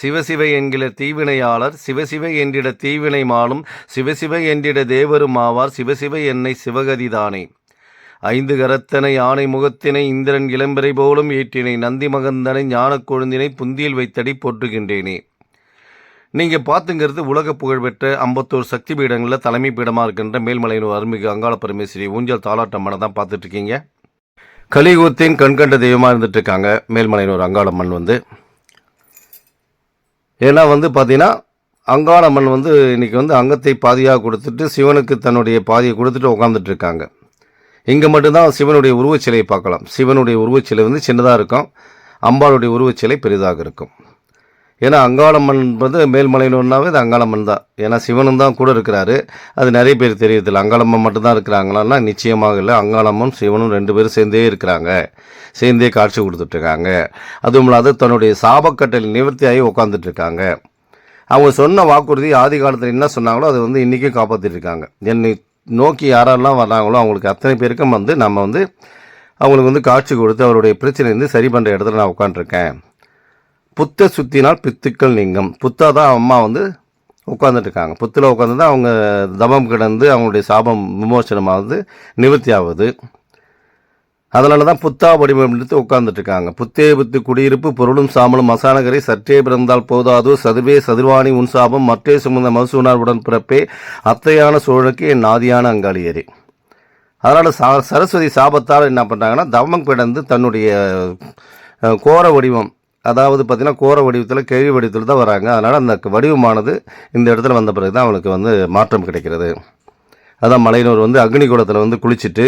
சிவசிவை என்கிற தீவினையாளர் சிவசிவை என்றிட தீவினை மாலும் சிவசிவை என்றிட தேவரும் ஆவார் சிவசிவை என்னை சிவகதிதானே. ஐந்து கரத்தனை யானை முகத்தினை இந்திரன் இளம்பரை போலும் ஏற்றினை நந்தி மகந்தனை ஞானக் கொழுந்தினை புந்தியில் வைத்தடி போற்றுகின்றேனே. நீங்கள் பார்த்துங்கிறது உலக புகழ்பெற்ற அம்பத்தூர் சக்தி பீடங்களில் தலைமை பீடமாக இருக்கின்ற மேல்மலையினூர் அருள்மிகு அங்காள பரமேஸ்வரி ஊஞ்சல் தாலாட்டம்மனை தான் பார்த்துட்ருக்கீங்க கலியுகத்தின் கண்கண்ட தெய்வமாக இருந்துட்டு இருக்காங்க மேல்மலையினூர் அங்காளம்மன் வந்து. ஏன்னா வந்து பார்த்தீங்கன்னா அங்காளம்மன் வந்து இன்றைக்கி வந்து அங்கத்தை பாதியாக கொடுத்துட்டு சிவனுக்கு தன்னுடைய பாதியை கொடுத்துட்டு உட்காந்துட்ருக்காங்க இங்கே மட்டும்தான் சிவனுடைய உருவச்சிலையை பார்க்கலாம். சிவனுடைய உருவச்சிலை வந்து சின்னதாக இருக்கும். அம்பாளுடைய உருவச்சிலை பெரிதாக இருக்கும். ஏன்னா அங்காளம்மன் என்பது மேல்மலையினூர்னாவே அது அங்காளம்மன் தான். ஏன்னா சிவனும் தான் கூட இருக்கிறாரு. அது நிறைய பேர் தெரியறதில்ல. அங்காளம்மன் மட்டும்தான் இருக்கிறாங்களான்னா நிச்சயமாக இல்லை. அங்காளம்மன் சிவனும் ரெண்டு பேரும் சேர்ந்தே இருக்கிறாங்க. சேர்ந்தே காட்சி கொடுத்துட்ருக்காங்க. அதுவும் இல்லாத தன்னுடைய சாபக்கட்டல் நிவர்த்தியாகி உட்காந்துட்டுருக்காங்க அவங்க சொன்ன வாக்குறுதி ஆதி காலத்தில் என்ன சொன்னாங்களோ அதை வந்து இன்றைக்கும் காப்பாற்றிட்டு இருக்காங்க என்னை நோக்கி யாரெல்லாம் வர்றாங்களோ அவங்களுக்கு அத்தனை பேருக்கும் வந்து நம்ம வந்து அவங்களுக்கு வந்து காட்சி கொடுத்து அவருடைய பிரச்சனை வந்து சரி பண்ணுற இடத்துல நான் உட்காந்துருக்கேன் புத்த சுத்தினால் பித்துக்கள் நீங்கும். புத்தா தான் அம்மா வந்து உட்காந்துட்டு இருக்காங்க புத்தில் உட்காந்து தான் அவங்க தபம் கிடந்து அவங்களுடைய சாபம் விமோசனமாவது நிவர்த்தி ஆகுது அதனால தான் புத்தா வடிவம் எடுத்து உட்கார்ந்துட்டு இருக்காங்க புத்தே புத்து குடியிருப்பு பொருளும் சாமலும் மசானகரை சற்றே பிறந்தால் போதாது. சதுவே சதுர்வாணி உன் சாபம் மற்றே சுமந்த மதுசூனார் உடன் பிறப்பே. அத்தையான சோழனுக்கு என் நாதியான அங்காளியரே. அதனால் சா சரஸ்வதி சாபத்தால் என்ன பண்ணுறாங்கன்னா தவம் கிடந்து தன்னுடைய கோர வடிவம் அதாவது பார்த்திங்கன்னா கோர வடிவத்தில் கேள்வி வடிவத்தில் தான் வராங்க. அதனால் அந்த வடிவமானது இந்த இடத்துல வந்த பிறகு தான் அவனுக்கு வந்து மாற்றம் கிடைக்கிறது. அதான் மலையனூர் வந்து அக்னி குளத்தில் வந்து குளிச்சுட்டு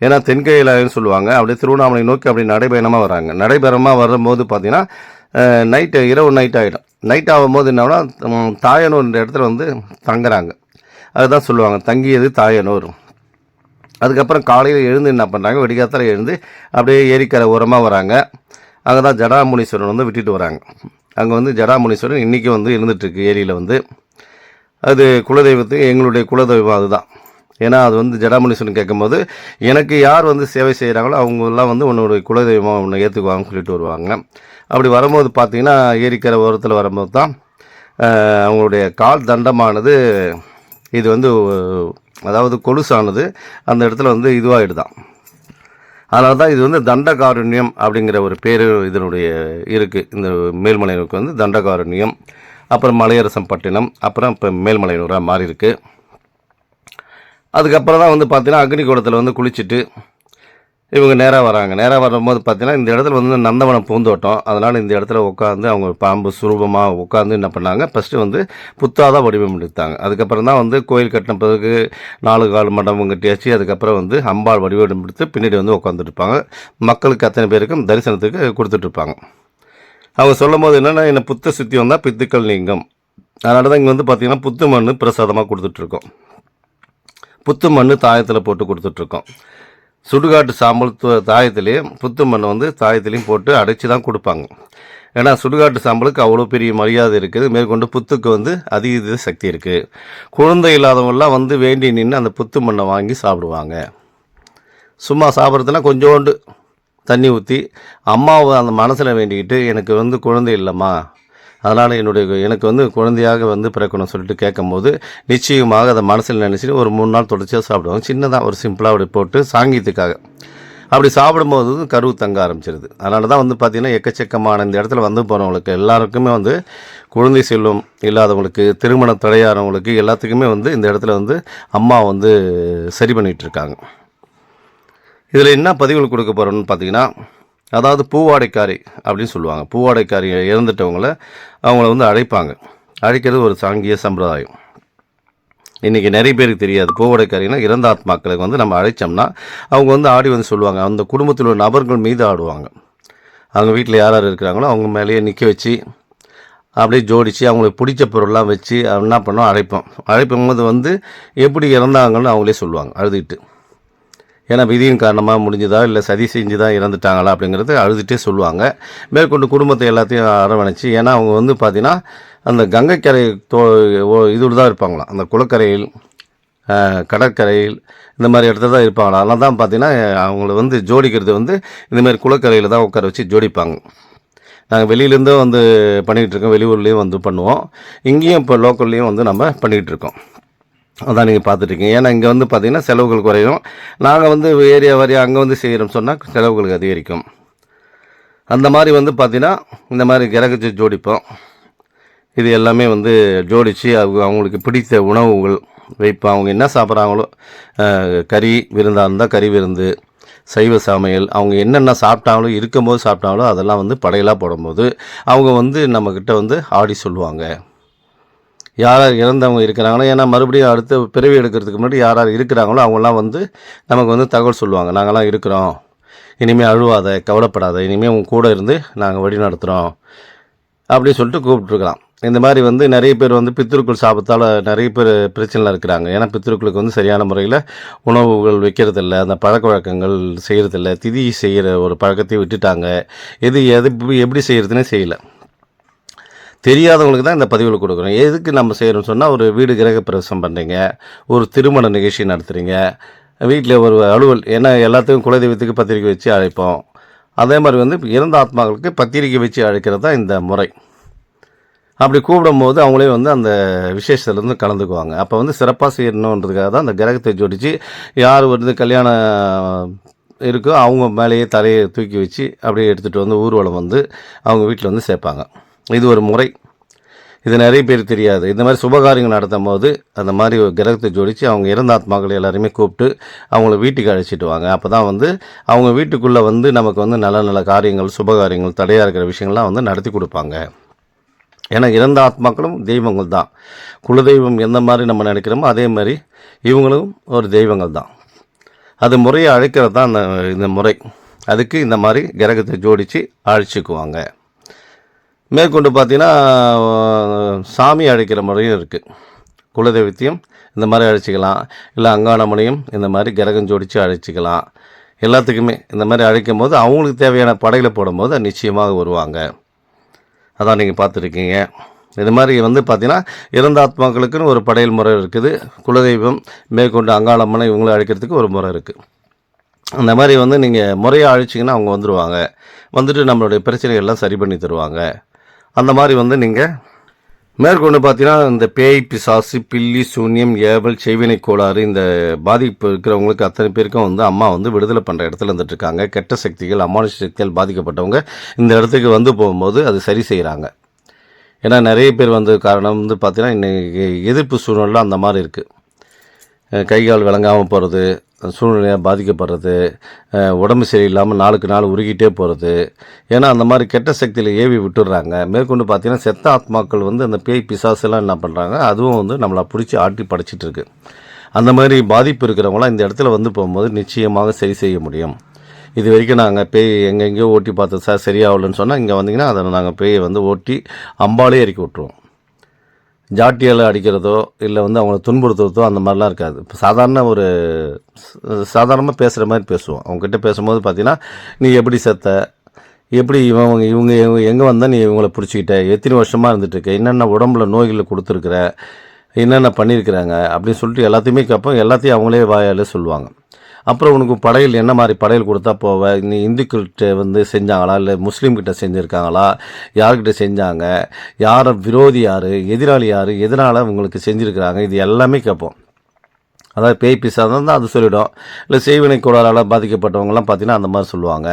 ஏன்னா தென்கையிலன்னு சொல்லுவாங்க. அப்படியே திருவண்ணாமலை நோக்கி அப்படி நடைபயணமாக வராங்க. நடைபயணமாக வரும்போது பார்த்திங்கன்னா நைட்டு இரவு நைட் ஆகிடும் நைட் ஆகும்போது என்னன்னா ம், தாயனூர்ன்ற இடத்துல வந்து தங்குறாங்க. அதுதான் சொல்லுவாங்க தங்கியது தாயனூர். அதுக்கப்புறம் காலையில் எழுந்து என்ன பண்ணுறாங்க வெடிகாத்தில் எழுந்து அப்படியே ஏரிக்கரை ஓரமாக வராங்க. அங்கே தான் ஜடாமுனீஸ்வரன் வந்து விட்டுட்டு வராங்க. அங்கே வந்து ஜடாமுனீஸ்வரன் இன்றைக்கி வந்து இருந்துகிட்ருக்கு ஏரியில் வந்து. அது குலதெய்வத்துக்கு எங்களுடைய குலதெய்வம் அதுதான். ஏன்னா அது வந்து ஜடாமுனீஸ்வரன் கேட்கும்போது எனக்கு யார் வந்து சேவை செய்கிறாங்களோ அவங்கெல்லாம் வந்து உன்னுடைய குலதெய்வம் உன்னை ஏற்றுக்குவாங்கன்னு சொல்லிட்டு வருவாங்க. அப்படி வரும்போது பார்த்திங்கன்னா ஏரிக்கரை ஓரத்தில் வரும்போது தான் அவங்களுடைய கால் தண்டமானது இது வந்து அதாவது கொலுசானது அந்த இடத்துல வந்து இதுவாகிடுதான் அதனால தான் இது வந்து தண்டகாருண்யம் அப்படிங்கிற ஒரு பேர் இதனுடைய இருக்குது இந்த மேல்மலையனூருக்கு வந்து தண்டகாருண்யம் அப்புறம் மலையரசம் பட்டினம் அப்புறம் இப்போ மேல்மலையனூராக மாறியிருக்கு. அதுக்கப்புறம் தான் வந்து பார்த்திங்கன்னா அக்னிகூடத்தில் வந்து குளிச்சுட்டு இவங்க நேராக வராங்க. நேராக வரும்போது பார்த்தீங்கன்னா இந்த இடத்துல வந்து நந்தவனம் பூந்தோட்டம். அதனால் இந்த இடத்துல உட்காந்து அவங்க பாம்பு சுரூபமாக உட்காந்து என்ன பண்ணாங்க? ஃபஸ்ட்டு வந்து புத்தாதான் வடிவம் எடுத்தாங்க. அதுக்கப்புறம் தான் வந்து கோயில் கட்டின பிறகு நாலு கால் மண்டபம் கட்டியாச்சு. அதுக்கப்புறம் வந்து அம்பாள் வடிவம் எடுத்து பின்னாடி வந்து உட்காந்துட்ருப்பாங்க மக்களுக்கு அத்தனை பேருக்கும் தரிசனத்துக்கு கொடுத்துட்ருப்பாங்க. அவங்க சொல்லும் போது என்னென்னா என்ன புத்த சுத்தி வந்தால் பித்துக்கள் லிங்கம் அதனால தான் இங்கே வந்து பார்த்திங்கன்னா புத்து மண் பிரசாதமாக கொடுத்துட்ருக்கோம். புத்து மண் தாயத்தில் போட்டு கொடுத்துட்ருக்கோம். சுடுகாட்டு சாம்பல் து- தாயத்திலையும் புத்து மண்ணை வந்து தாயத்திலையும் போட்டு அடைச்சி தான் கொடுப்பாங்க. ஏன்னா சுடுகாட்டு சாம்பலுக்கு அவ்வளோ பெரிய மரியாதை இருக்குது. மேற்கொண்டு புத்துக்கு வந்து அதிக சக்தி இருக்குது குழந்தை இல்லாதவங்களாம் வந்து வேண்டி நின்று அந்த புத்து மண்ணை வாங்கி சாப்பிடுவாங்க. சும்மா சாப்பிட்றதுனா கொஞ்சோண்டு தண்ணி ஊற்றி அம்மாவை அந்த மனசில் வேண்டிக்கிட்டு எனக்கு வந்து குழந்தை இல்லைம்மா. அதனால் என்னுடைய எனக்கு வந்து குழந்தையாக வந்து பிறக்கணும்னு சொல்லிட்டு கேட்கும்போது நிச்சயமாக அதை மனசில் நினச்சிட்டு ஒரு மூணு நாள் தொடர்ச்சியாக சாப்பிடுவாங்க. சின்னதாக ஒரு சிம்பிளாக அப்படி போட்டு சாங்கியத்துக்காக. அப்படி சாப்பிடும்போது கருவு தங்க ஆரம்பிச்சிருது. அதனால தான் வந்து பார்த்திங்கன்னா எக்கச்சக்கமான இந்த இடத்துல வந்து போகிறவங்களுக்கு எல்லாருக்குமே வந்து குழந்தை செல்வம் இல்லாதவங்களுக்கு திருமண தடையானவங்களுக்கு எல்லாத்துக்குமே வந்து இந்த இடத்துல வந்து அம்மா வந்து சரி பண்ணிகிட்ருக்காங்க இதில் என்ன பதிவுகள் கொடுக்க போகிறோம்னு பார்த்தீங்கன்னா அதாவது பூவாடைக்காரி அப்படின்னு சொல்லுவாங்க. பூவாடைக்காரி இறந்துட்டவங்கள அவங்கள வந்து அழைப்பாங்க. அழைக்கிறது ஒரு சாங்கிய சம்பிரதாயம். இன்றைக்கி நிறைய பேருக்கு தெரியாது. பூவாடைக்காரின்னா இறந்த ஆத்மாக்களுக்கு வந்து நம்ம அழைச்சோம்னா அவங்க வந்து ஆடி வந்து சொல்லுவாங்க. அந்த குடும்பத்தில் உள்ள நபர்கள் மீது ஆடுவாங்க. அவங்க வீட்டில் யார் யார் இருக்கிறாங்களோ அவங்க மேலேயே நிற்க வச்சு அப்படியே ஜோடித்து அவங்களுக்கு பிடிச்ச பொருள்லாம் வச்சு என்ன பண்ணோம்? அழைப்போம். அழைப்பும் போது வந்து எப்படி இறந்தாங்கன்னு அவங்களே சொல்லுவாங்க. அழுதுகிட்டு. ஏன்னா விதியின் காரணமாக முடிஞ்சதா இல்லை சதி செஞ்சு தான் இறந்துட்டாங்களா அப்படிங்கிறது அழுதுகிட்டே சொல்லுவாங்க. மேற்கொண்டு குடும்பத்தை எல்லாத்தையும் அரவணைச்சு ஏன்னா அவங்க வந்து பார்த்திங்கன்னா அந்த கங்கைக்கரை தோ இதில் தான் இருப்பாங்களாம் அந்த குளக்கரையில் கடற்கரையில் இந்த மாதிரி இடத்துல தான் இருப்பாங்களா? அதெல்லாம் தான் பார்த்தீங்கன்னா அவங்கள வந்து ஜோடிக்கிறது வந்து இந்த மாதிரி குளக்கரையில் தான் உட்கார வச்சு ஜோடிப்பாங்க. நாங்கள் வெளியிலேருந்தும் வந்து பண்ணிக்கிட்டு இருக்கோம் வெளியூர்லேயும் வந்து பண்ணுவோம். இங்கேயும் இப்போ லோக்கல்லையும் வந்து நம்ம பண்ணிக்கிட்டு இருக்கோம். அதான் நீங்கள் பார்த்துட்ருக்கீங்க. ஏன்னா இங்கே வந்து பார்த்தீங்கன்னா செலவுகள் குறையும். நாங்கள் வந்து ஏரியா வாரியாக அங்கே வந்து செய்கிறோம் சொன்னால் செலவுகளுக்கு அதிகரிக்கும். அந்த மாதிரி வந்து பார்த்தீங்கன்னா இந்த மாதிரி கிரகச்சி ஜோடிப்போம். இது எல்லாமே வந்து ஜோடித்து அவங்க அவங்களுக்கு பிடித்த உணவுகள் வைப்போம். அவங்க என்ன சாப்பிட்றாங்களோ கறி விருந்தாக இருந்தால் கறி விருந்து சைவ சமையல் அவங்க என்னென்ன சாப்பிட்டாங்களோ இருக்கும்போது சாப்பிட்டாங்களோ அதெல்லாம் வந்து படையலாக போடும்போது அவங்க வந்து நம்மக்கிட்ட வந்து ஆடி சொல்லுவாங்க. யார் யார் இறந்தவங்க இருக்கிறாங்களோ ஏன்னா மறுபடியும் அடுத்த பிறவி எடுக்கிறதுக்கு முன்னாடி யார் யார் இருக்கிறாங்களோ அவங்களாம் வந்து நமக்கு வந்து தகவல் சொல்லுவாங்க. நாங்களாம் இருக்கிறோம். இனிமேல் அழுவாத கவலைப்படாத இனிமேல் உங்க கூட இருந்து நாங்கள் வழி நடத்துகிறோம் அப்படின்னு சொல்லிட்டு கூப்பிட்ருக்கலாம் இந்த மாதிரி வந்து நிறைய பேர் வந்து பித்திருக்குள் சாபத்தால் நிறைய பேர் பிரச்சனையில் இருக்கிறாங்க. ஏன்னா பித்திருக்களுக்கு வந்து சரியான முறையில் உணவுகள் வைக்கிறதில்ல அந்த பழக்க வழக்கங்கள் செய்கிறதில்ல திதி செய்கிற ஒரு பழக்கத்தை விட்டுட்டாங்க. எது எது எப்படி செய்கிறதுனே செய்யலை. தெரியாதவங்களுக்கு தான் இந்த பதிவில் கொடுக்குறோம். எதுக்கு நம்ம செய்கிறோம்னு சொன்னால் ஒரு வீடு கிரக பிரவேசம் பண்ணுறீங்க ஒரு திருமண நிகழ்ச்சி நடத்துகிறீங்க வீட்டில் ஒரு அலுவல் ஏன்னா எல்லாத்துக்கும் குலதெய்வத்துக்கு பத்திரிக்கை வச்சு அழைப்போம். அதே மாதிரி வந்து இறந்த ஆத்மாக்களுக்கு பத்திரிக்கை வச்சு அழைக்கிறது தான் இந்த முறை. அப்படி கூப்பிடும்போது அவங்களே வந்து அந்த விசேஷத்துலேருந்து கலந்துக்குவாங்க. அப்போ வந்து சிறப்பாக செய்யணுன்றதுக்காக தான் அந்த கிரகத்தை ஜோடித்து யார் வந்து கல்யாணம் இருக்கோ அவங்க மேலேயே தலையை தூக்கி வச்சு அப்படியே எடுத்துகிட்டு வந்து ஊர்வலம் வந்து அவங்க வீட்டில் வந்து சேர்ப்பாங்க. இது ஒரு முறை. இது நிறைய பேர் தெரியாது. இந்த மாதிரி சுபகாரியங்கள் நடத்தும் போது அந்த மாதிரி ஒரு கிரகத்தை ஜோடித்து அவங்க இறந்த ஆத்மாக்கள் எல்லாருமே கூப்பிட்டு அவங்கள வீட்டுக்கு அழைச்சிட்டு வாங்க. அப்போ தான் வந்து அவங்க வீட்டுக்குள்ளே வந்து நமக்கு வந்து நல்ல நல்ல காரியங்கள் சுபகாரியங்கள் தடையாக இருக்கிற விஷயங்கள்லாம் வந்து நடத்தி கொடுப்பாங்க. ஏன்னா இறந்த ஆத்மாக்களும் தெய்வங்கள் தான். குலதெய்வம் எந்த மாதிரி நம்ம நினைக்கிறோமோ அதே மாதிரி இவங்களும் ஒரு தெய்வங்கள் தான். அது முறையை அழைக்கிறது தான் அந்த இந்த முறை. அதுக்கு இந்த மாதிரி கிரகத்தை ஜோடித்து அழைச்சிக்குவாங்க. மேற்கொண்டு பார்த்தீங்கன்னா சாமி அழைக்கிற முறையும் இருக்குது குலதெய்வத்தையும் இந்த மாதிரி அழைச்சிக்கலாம். இல்லை அங்காளம்மனையும் இந்த மாதிரி கிரகம் ஜோடித்து அழைச்சிக்கலாம். எல்லாத்துக்குமே இந்த மாதிரி அழைக்கும் போது அவங்களுக்கு தேவையான படையில் போடும்போது நிச்சயமாக வருவாங்க. அதான் நீங்கள் பார்த்துருக்கீங்க. இது மாதிரி வந்து பார்த்தீங்கன்னா இறந்த ஆத்மாக்களுக்குன்னு ஒரு படையல் முறை இருக்குது. குலதெய்வம் மேற்கொண்டு அங்காளம்மனை இவங்களை அழைக்கிறதுக்கு ஒரு முறை இருக்குது அந்த மாதிரி வந்து நீங்கள் முறையாக அழைச்சிங்கன்னா அவங்க வந்துடுவாங்க வந்துட்டு நம்மளுடைய பிரச்சனைகள்லாம் சரி பண்ணி தருவாங்க. அந்த மாதிரி வந்து நீங்கள் மேற்கொண்டு பார்த்தீங்கன்னா இந்த பேய் பிசாசு பில்லி சூன்யம் ஏவல் செய்வினை கோளாறு இந்த பாதிப்பு இருக்கிறவங்களுக்கு அத்தனை பேருக்கும் வந்து அம்மா வந்து விடுதலை பண்ணுற இடத்துல இருந்துட்டுருக்காங்க. கெட்ட சக்திகள் அமானுஷ சக்திகள் பாதிக்கப்பட்டவங்க இந்த இடத்துக்கு வந்து போகும்போது அது சரி செய்கிறாங்க ஏன்னா நிறைய பேர் வந்து காரணம் வந்து பார்த்தீங்கன்னா இன்னைக்கு எதிர்ப்பு சூழ்நிலை அந்த மாதிரி இருக்குது கை கால் விளங்காமல் போகிறது சூழ்நிலையாக பாதிக்கப்படுறது உடம்பு சரியில்லாமல் நாளுக்கு நாள் உருகிட்டே போகிறது ஏன்னா அந்த மாதிரி கெட்ட சக்தியில் ஏவி விட்டுடுறாங்க மேற்கொண்டு பார்த்தீங்கன்னா செத்த ஆத்மாக்கள் வந்து அந்த பேய் பிசாசெல்லாம் என்ன பண்ணுறாங்க அதுவும் வந்து நம்மளை பிடிச்சி ஆட்டி படைச்சிட்டு இருக்கு அந்த மாதிரி பாதிப்பு இருக்கிறவங்களாம் இந்த இடத்துல வந்து போகும்போது நிச்சயமாக சரி செய்ய முடியும். இது வரைக்கும் நாங்கள் பேய் எங்கெங்கேயோ ஓட்டி பார்த்தோம் சார் சரியாகலன்னு சொன்னால் இங்கே வந்தீங்கன்னா அதை நாங்கள் பேயை வந்து ஓட்டி அம்பாலே இறக்கி விட்ருவோம் ஜாட்டியால் அடிக்கிறதோ இல்லை வந்து அவங்கள துன்புறுத்துறதோ அந்த மாதிரிலாம் இருக்காது. இப்போ சாதாரண ஒரு சாதாரணமாக பேசுகிற மாதிரி பேசுவோம். அவங்ககிட்ட பேசும்போது பார்த்தீங்கன்னா நீ எப்படி செத்த? எப்படி இவங்க இவங்க எங்கே வந்தால் நீ இவங்களை பிடிச்சிக்கிட்ட? எத்தனை வருஷமாக இருந்துகிட்ருக்க என்னென்ன உடம்புல நோய்களை கொடுத்துருக்குற? என்னென்ன பண்ணியிருக்கிறாங்க? அப்படின்னு சொல்லிட்டு எல்லாத்தையுமே கேட்போம் எல்லாத்தையும் அவங்களே வாயாலே சொல்லுவாங்க. அப்புறம் உனக்கு படையல் என்ன மாதிரி படையல் கொடுத்தா போவ? நீ இந்துக்கள்கிட்ட வந்து செஞ்சாங்களா? இல்லை முஸ்லீம்கிட்ட செஞ்சுருக்காங்களா? யார்கிட்ட செஞ்சாங்க? யாரை விரோதி யார்? எதிராளி யார்? எதனால் உங்களுக்கு செஞ்சுருக்கிறாங்க? இது எல்லாமே கேட்போம். அதாவது பேய் பிசாதான் தான் அது சொல்லிவிடும் இல்லை செய்வினை கோளாறால் பாதிக்கப்பட்டவங்கலாம் பார்த்தீங்கன்னா அந்த மாதிரி சொல்லுவாங்க.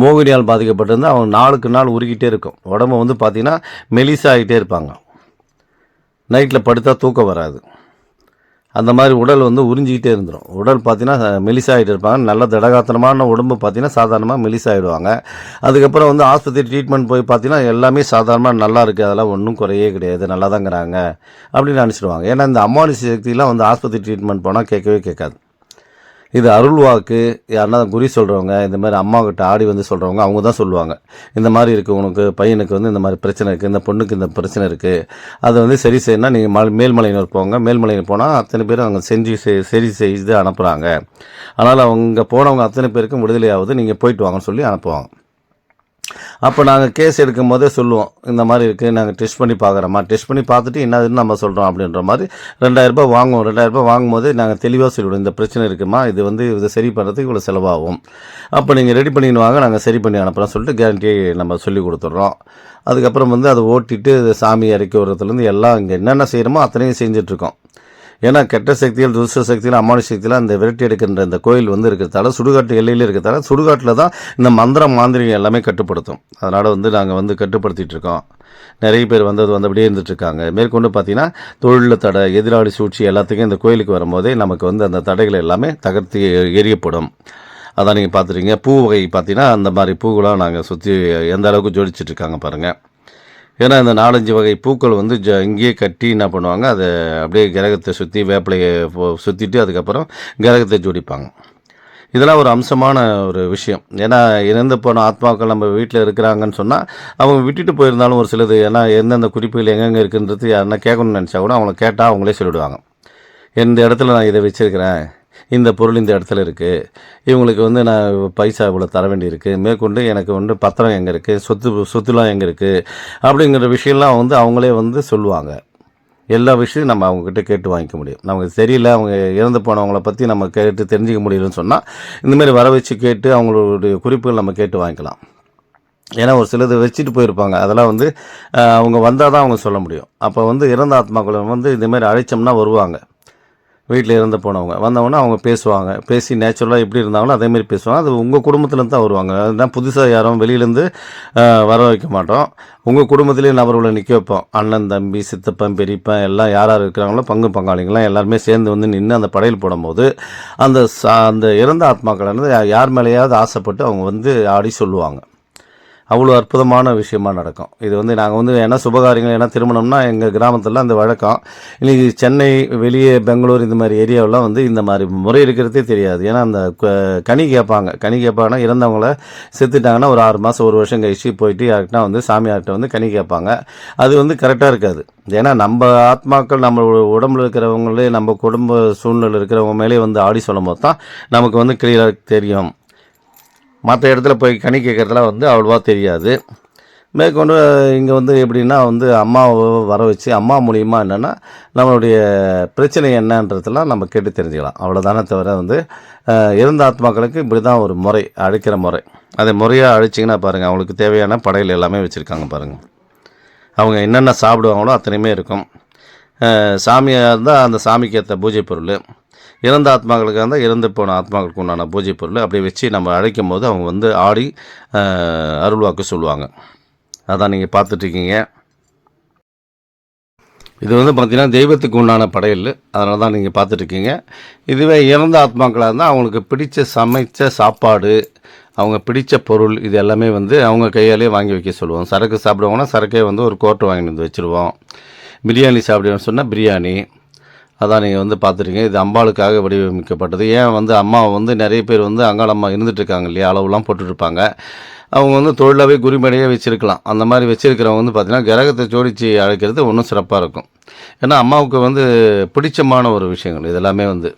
மோகினியால் பாதிக்கப்பட்டிருந்தால் அவங்க நாளுக்கு நாள் உருகிட்டே இருக்கும். உடம்பு வந்து பார்த்தீங்கன்னா மெலிசாகிட்டே இருப்பாங்க. நைட்டில் படுத்தால் தூக்கம் வராது. அந்த மாதிரி உடல் வந்து உறிஞ்சிக்கிட்டே இருந்துடும் உடல் பார்த்தீங்கன்னா மெலிசாகிட்டு இருப்பாங்க. நல்ல திடகாத்திரமான உடம்பு பார்த்தீங்கன்னா சாதாரணமாக மெலிசாகிடுவாங்க அதுக்கப்புறம் வந்து ஆஸ்பத்திரி ட்ரீட்மெண்ட் போய் பார்த்தீங்கன்னா எல்லாமே சாதாரணமாக நல்லா இருக்குது அதெல்லாம் ஒன்றும் குறையே கிடையாது. நல்லா தாங்கிறாங்க அப்படின்னு நினச்சிடுவாங்க ஏன்னா இந்த அமானுஷ சக்தியெலாம் வந்து ஆஸ்பத்திரி ட்ரீட்மெண்ட் போனால் கேட்கவே கேட்காது. இது அருள்வாக்கு யாருன்னா குறி சொல்கிறவங்க இந்த மாதிரி அம்மாக்கிட்ட ஆடி வந்து சொல்கிறவங்க அவங்க தான் சொல்லுவாங்க. இந்த மாதிரி இருக்குது உனக்கு பையனுக்கு வந்து இந்த மாதிரி பிரச்சனை இருக்குது இந்த பொண்ணுக்கு இந்த பிரச்சனை இருக்குது அதை வந்து சரி செய்யணும்னா நீங்கள் மல் மேல்மலையினர் போங்க. மேல்மலையில் போனால் அத்தனை பேர் அவங்க செஞ்சு சரி செய்து அனுப்புகிறாங்க அதனால் அவங்க போனவங்க அத்தனை பேருக்கும் விடுதலையாவது நீங்கள் போயிட்டு வாங்கன்னு சொல்லி அனுப்புவாங்க. அப்போ நாங்கள் கேஸ் எடுக்கும் போதே சொல்லுவோம் இந்த மாதிரி இருக்குது நாங்கள் டெஸ்ட் பண்ணி பார்க்குறோமா டெஸ்ட் பண்ணி பார்த்துட்டு என்னதுன்னு நம்ம சொல்கிறோம் அப்படின்ற மாதிரி ரெண்டாயிரரூபா வாங்குவோம். ரெண்டாயிரரூபா வாங்கும்போது நாங்கள் தெளிவாக சொல்லிவிடுவோம் இந்த பிரச்சனை இருக்குமா? இது வந்து இதை சரி பண்ணுறதுக்கு இவ்வளோ செலவாகும். அப்போ நீங்கள் ரெடி பண்ணின்னு வாங்க நாங்கள் சரி பண்ணி அனுப்புகிறோம் சொல்லிட்டு கேரண்டி நம்ம சொல்லி கொடுத்துட்றோம். அதுக்கப்புறம் வந்து அதை ஓட்டிட்டு சாமி இறக்கி விடுறதுலேருந்து எல்லாம் இங்கே என்னென்ன செய்கிறோமோ அத்தனையும் செஞ்சிட்ருக்கோம் ஏன்னா கெட்ட சக்திகள் துஷ்ட சக்திகள் அம்மாடி சக்தியில் அந்த விரட்டி எடுக்கின்ற இந்த கோயில் வந்து இருக்கிறதால சுடுகாட்டு எல்லையில் இருக்கிறதால சுடுகாட்டில் தான் இந்த மந்திரம் மாந்திரிகம் எல்லாமே கட்டுப்படுத்தும். அதனால் வந்து நாங்கள் வந்து கட்டுப்படுத்திகிட்டு இருக்கோம். நிறைய பேர் வந்து அது இருந்துட்டுருக்காங்க மேற்கொண்டு பார்த்தீங்கன்னா தொழிலில் தடை எதிராளி சூழ்ச்சி எல்லாத்துக்கும் இந்த கோயிலுக்கு வரும்போதே நமக்கு வந்து அந்த தடைகள் எல்லாமே தகர்த்து எரியப்படும் அதான் நீங்கள் பார்த்துருக்கீங்க பூ வகை பார்த்தீங்கன்னா அந்த மாதிரி பூக்களாக நாங்கள் சுற்றி எந்த அளவுக்கு ஜொடிச்சிட்டுருக்காங்க பாருங்கள் ஏன்னா இந்த நாலஞ்சு வகை பூக்கள் வந்து ஜ இங்கேயே கட்டி என்ன பண்ணுவாங்க அதை அப்படியே கிரகத்தை சுற்றி வேப்பிலையை சுற்றிட்டு அதுக்கப்புறம் கிரகத்தை ஜோடிப்பாங்க. இதெல்லாம் ஒரு அம்சமான ஒரு விஷயம். ஏன்னா இறந்து போன ஆத்மாக்கள் நம்ம வீட்டில் இருக்கிறாங்கன்னு சொன்னால் அவங்க விட்டுட்டு போயிருந்தாலும் ஒரு சிலது ஏன்னா எந்தெந்த குறிப்புகள் எங்கெங்கே இருக்குன்றது யாருன்னா கேட்கணும்னு நினச்சா கூட அவங்கள கேட்டால் அவங்களே சொல்லிவிடுவாங்க எந்த இடத்துல நான் இதை வச்சுருக்கிறேன்? இந்த பொருள் இந்த இடத்துல இருக்குது இவங்களுக்கு வந்து நான் பைசா இவ்வளோ தர வேண்டியிருக்கு. மேற்கொண்டு எனக்கு வந்து பத்திரம் எங்கே இருக்குது சொத்து சொத்துலாம் எங்கே இருக்குது அப்படிங்கிற விஷயம்லாம் வந்து அவங்களே வந்து சொல்லுவாங்க. எல்லா விஷயத்தையும் நம்ம அவங்கக்கிட்ட கேட்டு வாங்கிக்க முடியும். நமக்கு தெரியல அவங்க இறந்து போனவங்கள பற்றி நம்ம கேட்டு தெரிஞ்சிக்க முடியலன்னு சொன்னால் இந்தமாரி வர வச்சு கேட்டு அவங்களுடைய குறிப்புகள் நம்ம கேட்டு வாங்கிக்கலாம். ஏன்னா ஒரு சிலது வச்சுட்டு போயிருப்பாங்க. அதெல்லாம் வந்து அவங்க வந்தால் தான் அவங்க சொல்ல முடியும். அப்போ வந்து இறந்த ஆத்மாக்களை வந்து இந்தமாரி அழைச்சோம்னா வருவாங்க. வீட்டில் இறந்து போனவங்க. வந்தவொடனே அவங்க பேசுவாங்க. பேசி நேச்சுரலாக எப்படி இருந்தாங்களோ அதேமாரி பேசுவாங்க. அது உங்கள் குடும்பத்துலேருந்து தான் வருவாங்க. அதுதான் புதுசாக யாரும் வெளியிலேருந்து வர வைக்க மாட்டோம். உங்கள் குடும்பத்துலேயே நபர்களை நிற்க வைப்போம். அண்ணன் தம்பி சித்தப்பன் பெரியப்பன் எல்லாம் யார் யார் இருக்கிறாங்களோ பங்கு பங்காளிங்களாம் எல்லாருமே சேர்ந்து வந்து நின்று அந்த படையல் போடும்போது அந்த சா அந்த இறந்த ஆத்மாக்கள் வந்து யார் மேலேயாவது ஆசைப்பட்டு அவங்க வந்து ஆடி சொல்லுவாங்க. அவ்வளோ அற்புதமான விஷயமா நடக்கும். இது வந்து நாங்கள் வந்து என்ன சுபகாரியங்கள் ஏன்னா திருமணம்னா எங்கள் கிராமத்தில் அந்த வழக்கம். இன்னைக்கு சென்னை வெளியே பெங்களூர் இந்த மாதிரி ஏரியாவெலாம் வந்து இந்த மாதிரி முறை இருக்கிறதே தெரியாது. ஏன்னா அந்த க- கனி கேட்பாங்க. கனி கேட்பாங்கன்னா இறந்தவங்கள செத்துட்டாங்கன்னா ஒரு ஆறு மாதம் ஒரு வருஷம் கழிச்சு போயிட்டு யார்கிட்ட வந்து சாமியார்கிட்ட வந்து கனி கேட்பாங்க. அது வந்து கரெக்டாக இருக்காது. ஏன்னா நம்ம ஆத்மாக்கள் நம்ம உடம்புல இருக்கிறவங்களே நம்ம குடும்ப சூழ்நிலை இருக்கிறவங்க மேலே வந்து ஆடி சொல்லும் போது தான் நமக்கு வந்து கிளியராக தெரியும். மற்ற இடத்துல போய் கனி கேட்குறதுலாம் வந்து அவ்வளோவா தெரியாது. மேற்கொண்டு இங்கே வந்து எப்படின்னா வந்து அம்மாவை வர வச்சு அம்மா மூலியமாக என்னென்னா நம்மளுடைய பிரச்சனை என்னன்றதெல்லாம் நம்ம கேட்டு தெரிஞ்சுக்கலாம். அவ்வளோதானே தவிர வந்து இருந்த இறந்த ஆத்மாக்களுக்கு இப்படி தான் ஒரு முறை அழைக்கிற முறை. அதை முறையாக அழைச்சிங்கன்னா பாருங்கள் அவங்களுக்கு தேவையான படையில் எல்லாமே வச்சுருக்காங்க பாருங்கள் அவங்க என்னென்ன சாப்பிடுவாங்களோ அத்தனையுமே இருக்கும். சாமியாக இருந்தால் அந்த சாமிக்கு ஏற்ற பூஜை பொருள். இறந்த ஆத்மாக்களுக்கு இருந்தால் இறந்து போன ஆத்மாக்களுக்கு உண்டான பூஜை பொருள் அப்படி வச்சு நம்ம அழைக்கும் போது அவங்க வந்து ஆடி அருள்வாக்கு சொல்லுவாங்க. அதான் நீங்கள் பார்த்துட்ருக்கீங்க. இது வந்து பார்த்திங்கன்னா தெய்வத்துக்கு உண்டான படையல். அதனால தான் நீங்கள் பார்த்துட்ருக்கீங்க. இதுவே இறந்த ஆத்மாக்களாக இருந்தால் அவங்களுக்கு பிடித்த சமைச்ச சாப்பாடு அவங்க பிடித்த பொருள் இது எல்லாமே வந்து அவங்க கையாலே வாங்கி வைக்க சொல்லுவோம். சரக்கு சாப்பிடுவாங்கன்னா சரக்கே வந்து ஒரு கோட்டை வாங்கிட்டு வந்து வச்சுருவோம். பிரியாணி சாப்பிடுவோம்னு சொன்னால் பிரியாணி. அதான் நீங்கள் வந்து பார்த்துருக்கீங்க. இது அம்பாளுக்காக வடிவமைக்கப்பட்டது. ஏன் வந்து அம்மா வந்து நிறைய பேர் வந்து அங்காளம்மா இருந்துட்டு இருக்காங்க இல்லையா? அளவுலாம் போட்டுட்ருப்பாங்க அவங்க வந்து தொழிலாகவே குறிமடையே வச்சுருக்கலாம். அந்த மாதிரி வச்சுருக்கிறவங்க வந்து பார்த்திங்கன்னா கிரகத்தை ஜோடிச்சு அழைக்கிறது ஒன்றும் சிறப்பாக இருக்கும். ஏன்னா அம்மாவுக்கு வந்து பிடிச்சமான ஒரு விஷயங்கள் இதெல்லாமே வந்து.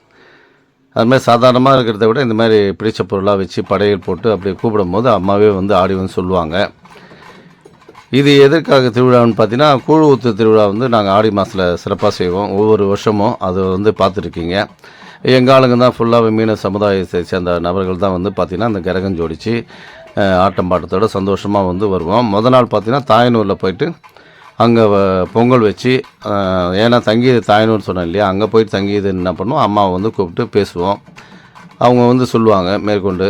அதுமாதிரி சாதாரணமாக இருக்கிறத விட இந்த மாதிரி பிடிச்ச பொருளாக வச்சு படையல் போட்டு அப்படி கூப்பிடும்போது அம்மாவே வந்து ஆடி வந்து சொல்லுவாங்க. இது எதற்காக திருவிழான்னு பார்த்தீங்கன்னா கூழ் ஊத்து திருவிழா வந்து நாங்கள் ஆடி மாதத்தில் சிறப்பாக செய்வோம். ஒவ்வொரு வருஷமும் அது வந்து பார்த்துருக்கீங்க. எங்கள் ஆளுங்க தான் ஃபுல்லாக மீன சமுதாயத்தை சேர்ந்த நபர்கள் தான் வந்து பார்த்திங்கன்னா அந்த கிரகம் ஜோடிச்சு ஆட்டம் பாட்டத்தோட சந்தோஷமாக வந்து வருவோம். முத நாள் பார்த்திங்கன்னா தாயனூரில் போயிட்டு அங்கே பொங்கல் வச்சு ஏன்னா தங்கி தாயனூர் சொன்னேன் இல்லையா? அங்கே போயிட்டு தங்கியது என்ன பண்ணுவோம்? அம்மாவை வந்து கூப்பிட்டு பேசுவோம். அவங்க வந்து சொல்லுவாங்க மேற்கொண்டு.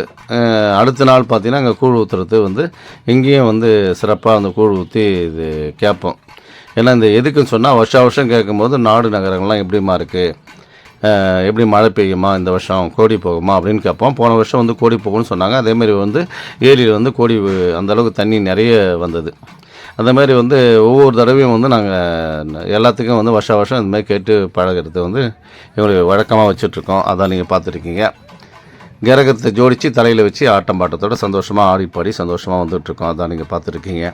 அடுத்த நாள் பார்த்திங்கன்னா அங்கே கூழ் ஊற்றுறது வந்து இங்கேயும் வந்து சிறப்பாக அந்த கூழ் ஊற்றி இது கேட்போம் ஏன்னா இந்த எதுக்குன்னு சொன்னால் வருஷா வருஷம் கேட்கும்போது நாடு நகரங்கள்லாம் எப்படிமா இருக்குது எப்படி மழை பெய்யுமா? இந்த வருஷம் கோடி போகுமா? அப்படின்னு கேட்போம் போன வருஷம் வந்து கோடி போகும்னு சொன்னாங்க. அதேமாரி வந்து ஏரியில் வந்து கோடி அந்தளவுக்கு அந்த அளவுக்கு தண்ணி நிறைய வந்தது. அந்த மாதிரி வந்து ஒவ்வொரு தடவையும் வந்து நாங்கள் எல்லாத்துக்கும் வந்து வருஷம் வருஷம் இந்த மாதிரி கேட்டு பழகிறது வந்து எங்களுடைய வழக்கமாக வச்சுட்ருக்கோம் அதான் நீங்கள் பார்த்துருக்கீங்க கிரகத்தை ஜோடித்து தலையில் வச்சு ஆட்டம் பாட்டத்தோட சந்தோஷமாக ஆடி பாடி சந்தோஷமாக வந்துட்டுருக்கோம். அதான் நீங்கள் பார்த்துருக்கீங்க.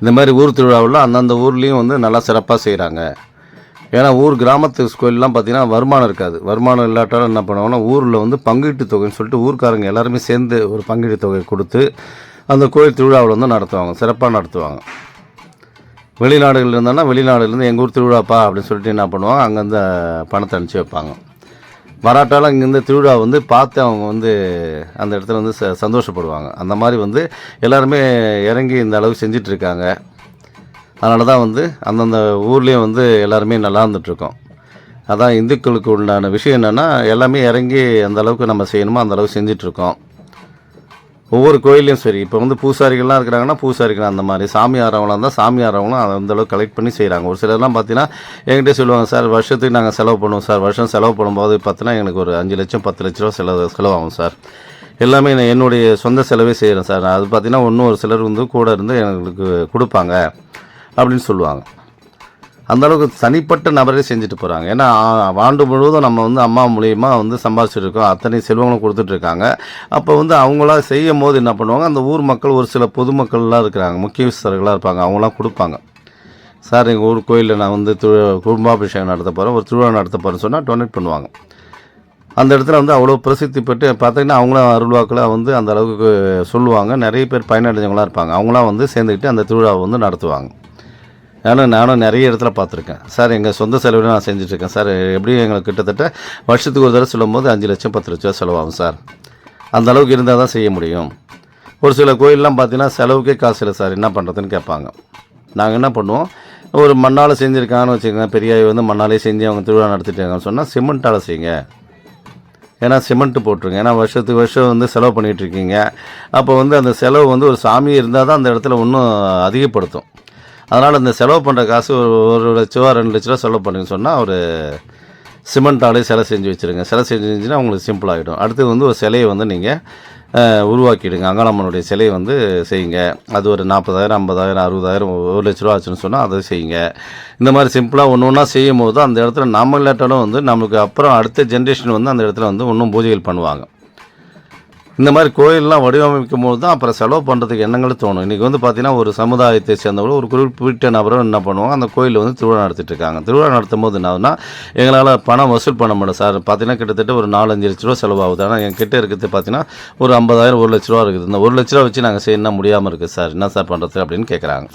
இந்த மாதிரி ஊர் திருவிழாவில் அந்தந்த ஊர்லேயும் வந்து நல்லா சிறப்பாக செய்கிறாங்க ஏன்னா ஊர் கிராமத்து கோயிலெலாம் பார்த்திங்கன்னா வருமானம் இருக்காது. வருமானம் இல்லாட்டாலும் என்ன பண்ணுவாங்கன்னா ஊரில் வந்து பங்கீட்டு தொகைன்னு சொல்லிட்டு ஊர்க்காரங்க எல்லாருமே சேர்ந்து ஒரு பங்கீட்டு தொகை கொடுத்து அந்த கோயில் திருவிழாவில் வந்து நடத்துவாங்க. சிறப்பாக நடத்துவாங்க. வெளிநாடுகள் இருந்தாங்கன்னா வெளிநாடுலேருந்து எங்கள் ஊர் திருவிழாப்பா அப்படின்னு சொல்லிட்டு என்ன பண்ணுவாங்க? அங்கேருந்து பணத்தை அனுப்பிச்சி வைப்பாங்க. வராட்டாலும் இங்கேருந்து திருவிழா வந்து பார்த்து அவங்க வந்து அந்த இடத்துல வந்து ச சந்தோஷப்படுவாங்க. அந்த மாதிரி வந்து எல்லாருமே இறங்கி இந்த அளவு செஞ்சிட்ருக்காங்க. அதனால தான் வந்து அந்தந்த ஊர்லேயும் வந்து எல்லாருமே நல்லா இருந்துகிட்ருக்கோம் அதான் இந்துக்களுக்கு உண்டான விஷயம் என்னென்னா எல்லாமே இறங்கி அந்த அளவுக்கு நம்ம செய்யணுமோ அந்த அளவுக்கு செஞ்சிட்ருக்கோம். ஒவ்வொரு கோயிலையும் சரி. இப்போ வந்து பூசாரிகள்லாம் இருக்கிறாங்கன்னா பூசாரிகள் அந்த மாதிரி. சாமி ஆறவங்களாக இருந்தால் சாமி அதை அந்த அளவுக்கு கலெக்ட் பண்ணி செய்கிறாங்க ஒரு சிலர்லாம் பார்த்தீங்கன்னா என்கிட்ட சொல்லுவாங்க சார் வருஷத்துக்கு நாங்கள் செலவு பண்ணுவோம் சார். வருஷம் செலவு பண்ணும்போது பார்த்தீங்கன்னா எனக்கு ஒரு அஞ்சு லட்சம் பத்து லட்ச ரூபா செலவு செலவாகும் சார். எல்லாமே நான் என்னுடைய சொந்த செலவே செய்கிறேன் சார். அது பார்த்தீங்கன்னா ஒன்றும் ஒரு சிலர் வந்து கூட இருந்து எங்களுக்கு கொடுப்பாங்க. அப்படின்னு சொல்லுவாங்க. அந்த அளவுக்கு தனிப்பட்ட நபரே செஞ்சுட்டு போகிறாங்க ஏன்னா ஆண்டு முழுவதும் நம்ம வந்து அம்மா மூலியமாக வந்து சம்பாதிச்சுட்டு இருக்கோம் அத்தனை செல்வங்களும் கொடுத்துட்ருக்காங்க. அப்போ வந்து அவங்களா செய்யும் போது என்ன பண்ணுவாங்க? அந்த ஊர் மக்கள் ஒரு சில பொதுமக்கள்லாம் இருக்கிறாங்க. முக்கியஸ்தர்களாக இருப்பாங்க. அவங்களாம் கொடுப்பாங்க. சார் எங்கள் ஊர் கோயிலில் நான் வந்து திரு குடும்பாபிஷேகம் நடத்த போகிறேன் ஒரு திருவிழா நடத்த போகிறேன்னு சொன்னால் டொனேட் பண்ணுவாங்க. அந்த இடத்துல வந்து அவ்வளோ பிரசித்தி பெற்று பார்த்தீங்கன்னா அவங்களும் அருள்வாக்களாக வந்து அந்த அளவுக்கு சொல்லுவாங்க. நிறைய பேர் பயனடைஞ்சவங்களாம் இருப்பாங்க. அவங்களாம் வந்து சேர்ந்துக்கிட்டு அந்த திருவிழாவை வந்து நடத்துவாங்க. ஏன்னா நானும் நிறைய இடத்துல பார்த்துருக்கேன். சார் எங்கள் சொந்த செலவில் நான் செஞ்சுட்ருக்கேன். சார் எப்படியும் எங்களுக்கு கிட்டத்தட்ட வருஷத்துக்கு ஒரு தடவை சொல்லும்போது அஞ்சு லட்சம் பத்து லட்சம் செலவாகும் சார். அந்த அளவுக்கு இருந்தால் தான் செய்ய முடியும். ஒரு சில கோயிலெலாம் பார்த்தீங்கன்னா செலவுக்கே காசு இல்லை சார். என்ன பண்ணுறதுன்னு கேட்பாங்க. நாங்கள் என்ன பண்ணுவோம்? ஒரு மண்ணால் செஞ்சுருக்காங்கன்னு வச்சுக்கோங்க. பெரியாய் வந்து மண்ணாலே செஞ்சு அவங்க திருவிழா நடத்திட்டாங்கன்னு சொன்னால் சிமெண்ட்டால் செய்யுங்க. ஏன்னா சிமெண்ட்டு போட்டுருங்க. ஏன்னா வருஷத்துக்கு வருஷம் வந்து செலவு பண்ணிகிட்டு இருக்கீங்க. அப்போ வந்து அந்த செலவு வந்து ஒரு சாமி இருந்தால் தான் அந்த இடத்துல இன்னும் அதிகப்படுத்தும். அதனால் இந்த செலவு பண்ணுற காசு ஒரு ஒரு லட்ச ரூபா ரெண்டு லட்ச ரூபா செலவு பண்ணுங்கன்னு சொன்னால் ஒரு சிமெண்ட்டாலே சிலை செஞ்சு வச்சுருங்க. சிலை செஞ்சு செஞ்சுன்னா உங்களுக்கு சிம்பிளாகிடும் அடுத்தது வந்து ஒரு சிலையை வந்து நீங்கள் உருவாக்கிடுங்க. அங்காளம்மனுடைய சிலையை வந்து செய்யுங்க. அது ஒரு நாற்பதாயிரம் ஐம்பதாயிரம் அறுபதாயிரம் ஒரு லட்ச ரூபா ஆச்சுன்னு சொன்னால் அதை செய்யுங்க. இந்த மாதிரி சிம்பிளாக ஒன்று ஒன்றா செய்யும் போது அந்த இடத்துல நம்ம இல்லாட்டாலும் வந்து நமக்கு அப்புறம் அடுத்த ஜென்ரேஷன் வந்து அந்த இடத்துல வந்து இன்னும் பூஜைகள் பண்ணுவாங்க. இந்த மாதிரி கோயிலெலாம் வடிவமைக்கும் போது தான் அப்புறம் செலவு பண்ணுறதுக்கு எண்ணங்கள் தோணும். இன்றைக்கி வந்து பார்த்தீங்கன்னா ஒரு சமுதாயத்தை சேர்ந்தவங்களும் ஒரு குறிப்பிட்ட நபரும் என்ன பண்ணுவாங்க அந்த கோயிலில் வந்து திருவிழா நடத்திட்டு இருக்காங்க. திருவிழா நடத்தும் போது என்ன எங்களால் பணம் வசூல் பண்ண முடியல சார். பார்த்தீங்கன்னா கிட்டத்தட்ட ஒரு நாலஞ்சு லட்ச ரூபா செலவாகுது. ஆனால் என் கிட்டே இருக்கிறது பார்த்தீங்கன்னா ஒரு ஐம்பதாயிரம் ஒரு லட்ச ரூபா இருக்குது. இந்த ஒரு லட்ச ரூபா வச்சு நாங்கள் செய்யணும் முடியாமல் இருக்குது சார். என்ன சார் பண்ணுறது அப்படின்னு கேட்குறாங்க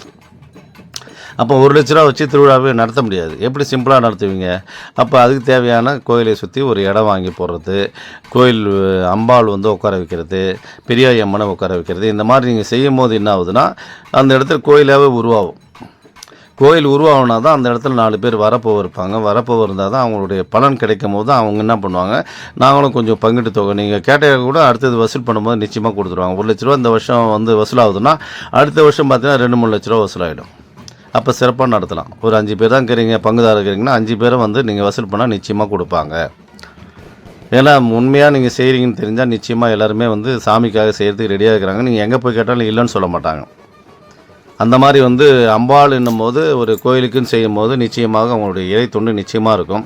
அப்போ ஒரு லட்ச ரூபா வச்சு திருவிழாவே நடத்த முடியாது. எப்படி சிம்பிளாக நடத்துவீங்க? அப்போ அதுக்கு தேவையான கோயிலை சுற்றி ஒரு இடம் வாங்கி போடுறது கோயில் அம்பாள் வந்து உட்கார வைக்கிறது பெரியாய் அம்மனை உட்கார வைக்கிறது. இந்த மாதிரி நீங்கள் செய்யும் போது என்ன ஆகுதுன்னா அந்த இடத்துல கோயிலாகவே உருவாகும். கோயில் உருவாகுனா தான் அந்த இடத்துல நாலு பேர் வரப்போக இருப்பாங்க. வரப்போக இருந்தால் தான் அவங்களுடைய பலன் கிடைக்கும் போது தான் அவங்க என்ன பண்ணுவாங்க? நாங்களும் கொஞ்சம் பங்கிட்டு தொகை. நீங்கள் கேட்ட கூட அடுத்தது வசூல் பண்ணும்போது நிச்சயமாக கொடுத்துருவாங்க. ஒரு லட்ச ரூபா இந்த வருஷம் வந்து வசூலாகுதுன்னா அடுத்த வருஷம் பார்த்தீங்கன்னா ரெண்டு மூணு லட்ச ரூபா வசூலாகிடும் அப்போ சிறப்பாக நடத்தலாம். ஒரு அஞ்சு பேர் தான் இருக்கிறீங்க பங்குதாரர் இருக்கிறீங்கன்னா அஞ்சு பேரை வந்து நீங்கள் வசூல் பண்ணால் நிச்சயமாக கொடுப்பாங்க. ஏன்னா உண்மையாக நீங்கள் செய்கிறீங்கன்னு தெரிஞ்சால் நிச்சயமாக எல்லாருமே வந்து சாமிக்காக செய்கிறதுக்கு ரெடியாக இருக்கிறாங்க. நீங்கள் எங்கே போய் கேட்டாலும் இல்லைன்னு சொல்ல மாட்டாங்க. அந்த மாதிரி வந்து அம்பாள் என்னும் போது ஒரு கோயிலுக்குன்னு செய்யும் போது நிச்சயமாக அவங்களுடைய இறை தொண்டு நிச்சயமாக இருக்கும்.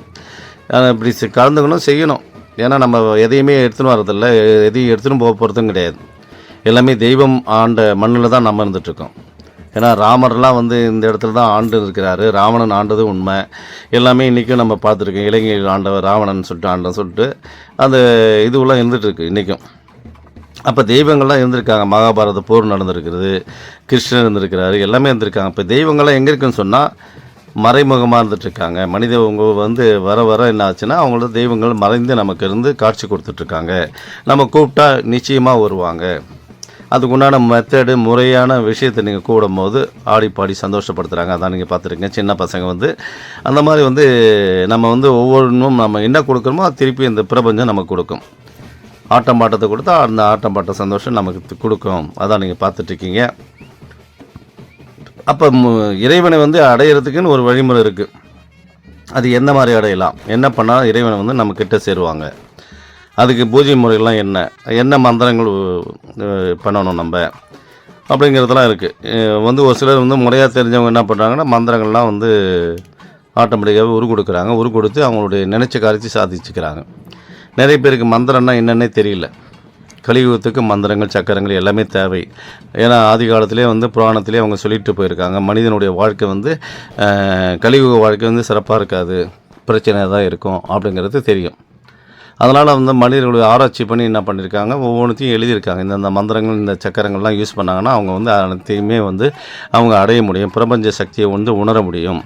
இப்படி கலந்துக்கணும் செய்யணும். ஏன்னா நம்ம எதையுமே எடுத்துன்னு வரதில்லை எதையும் எடுத்துன்னு போக போகிறதும் கிடையாது. எல்லாமே தெய்வம் ஆண்ட மண்ணில் தான் நம்ம இருந்துகிட்ருக்கோம் ஏன்னா ராமர்லாம் வந்து இந்த இடத்துல தான் ஆண்டு இருக்கிறாரு. ராவணன் ஆண்டது உண்மை. எல்லாமே இன்றைக்கும் நம்ம பார்த்துருக்கோம். இலங்கையில் ஆண்டவர் ராவணன் சொல்லிட்டு ஆண்டன் சொல்லிட்டு அந்த இதுவெல்லாம் இருந்துகிட்ருக்கு இன்றைக்கும் அப்போ தெய்வங்கள்லாம் இருந்திருக்காங்க. மகாபாரத போர் நடந்திருக்கிறது கிருஷ்ணன் இருந்திருக்கிறாரு எல்லாமே இருந்திருக்காங்க. இப்போ தெய்வங்கள்லாம் எங்கே இருக்குன்னு சொன்னால் மறைமுகமாக இருந்துட்டுருக்காங்க மனித உங்க வந்து வர வர என்ன ஆச்சுன்னா அவங்களோட தெய்வங்கள் மறைந்து நமக்கு இருந்து காட்சி கொடுத்துட்ருக்காங்க. நம்ம கூப்பிட்டா நிச்சயமாக வருவாங்க. அதுக்கு உண்டான மெத்தடு முறையான விஷயத்தை நீங்கள் கூடும் போது ஆடி பாடி சந்தோஷப்படுத்துகிறாங்க அதான் நீங்கள் பார்த்துருக்கீங்க. சின்ன பசங்க வந்து அந்த மாதிரி வந்து நம்ம வந்து ஒவ்வொன்றும் நம்ம என்ன கொடுக்குறோமோ அது திருப்பி இந்த பிரபஞ்சம் நமக்கு கொடுக்கும். ஆட்டம் பாட்டத்தை கொடுத்தா அந்த ஆட்டம் பாட்ட சந்தோஷம் நமக்கு கொடுக்கும். அதான் நீங்கள் பார்த்துட்ருக்கீங்க. அப்போ இறைவனை வந்து அடையிறதுக்குன்னு ஒரு வழிமுறை இருக்குது அது எந்த மாதிரி அடையலாம்? என்ன பண்ணால் இறைவனை வந்து நம்ம கிட்ட சேருவாங்க. அதுக்கு பூஜை முறைகள்லாம் என்ன? என்ன மந்திரங்கள் பண்ணணும் நம்ம? அப்படிங்கிறதெல்லாம் இருக்குது வந்து ஒரு சிலர் வந்து முறையாக தெரிஞ்சவங்க என்ன பண்ணுறாங்கன்னா மந்திரங்கள்லாம் வந்து ஆட்டோமேட்டிக்காகவே உரு கொடுக்குறாங்க. உரு கொடுத்து அவங்களுடைய நினைச்ச காரியத்தை சாதிச்சுக்கிறாங்க. நிறைய பேருக்கு மந்திரம்னா என்னென்னே தெரியல. கலியுகத்துக்கு மந்திரங்கள் சக்கரங்கள் எல்லாமே தேவை. ஏன்னா ஆதி காலத்திலே வந்து புராணத்திலே அவங்க சொல்லிட்டு போயிருக்காங்க. மனிதனுடைய வாழ்க்கை வந்து கலியுக வாழ்க்கை வந்து சிறப்பாக இருக்காது. பிரச்சனை தான் இருக்கும் அப்படிங்கிறது தெரியும். அதனால் வந்து மனிதர்களுடைய ஆராய்ச்சி பண்ணி என்ன பண்ணியிருக்காங்க ஒவ்வொன்றுத்தையும் எழுதியிருக்காங்க. இந்தந்த மந்திரங்கள் இந்த சக்கரங்கள்லாம் யூஸ் பண்ணாங்கன்னா அவங்க வந்து அனைத்தையுமே வந்து அவங்க அடைய முடியும் பிரபஞ்ச சக்தியை வந்து உணர முடியும்.